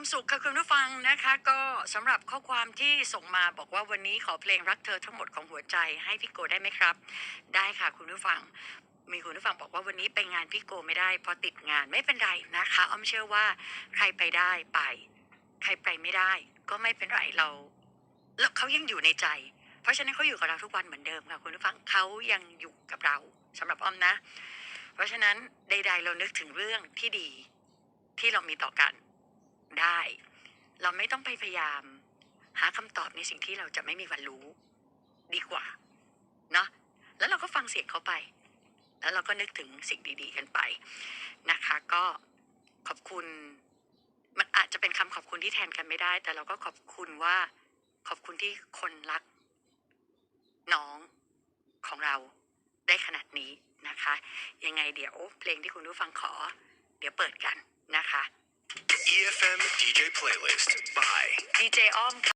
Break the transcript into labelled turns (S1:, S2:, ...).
S1: ความสุขค่ะคุณผู้ฟังนะคะ ก็สำหรับข้อความที่ส่งมาบอกว่าวันนี้ขอเพลงรักเธอทั้งหมดของหัวใจให้พี่โกได้ไหมครับ ได้ค่ะคุณผู้ฟังมีคุณผู้ฟังบอกว่าวันนี้ไปงานพี่โกไม่ได้เพราะติดงานไม่เป็นไรนะคะอ้อมเชื่อว่าใครไปได้ไป ใครไปไม่ได้ ก็ไม่เป็นไรเราแล้วเขายังอยู่ในใจ เพราะฉะนั้นเขาอยู่กับเราทุกวันเหมือนเดิมค่ะคุณผู้ฟังเขายังอยู่กับเราสำหรับอ้อมนะ เพราะฉะนั้นใด ๆ เรานึกถึงเรื่องที่ดีที่เรามีต่อกัน เราไม่ต้องไปพยายาม หาคำตอบในสิ่งที่เราจะไม่มีวันรู้ ดีกว่า เนาะแล้วเราก็ฟังเสียงเขาไป แล้วเราก็นึกถึงสิ่งดี ๆ กันไปนะคะ ก็ขอบคุณ มันอาจจะเป็นคำขอบคุณที่แทนกันไม่ได้ แต่เราก็ขอบคุณว่า ขอบคุณที่คนรัก น้องของเราได้ขนาดนี้นะคะ ยังไงเดี๋ยวเพลงที่คุณผู้ฟังขอ เดี๋ยวเปิดกันนะคะ
S2: EFM DJ playlist by
S1: ดีเจอ้อมค่ะ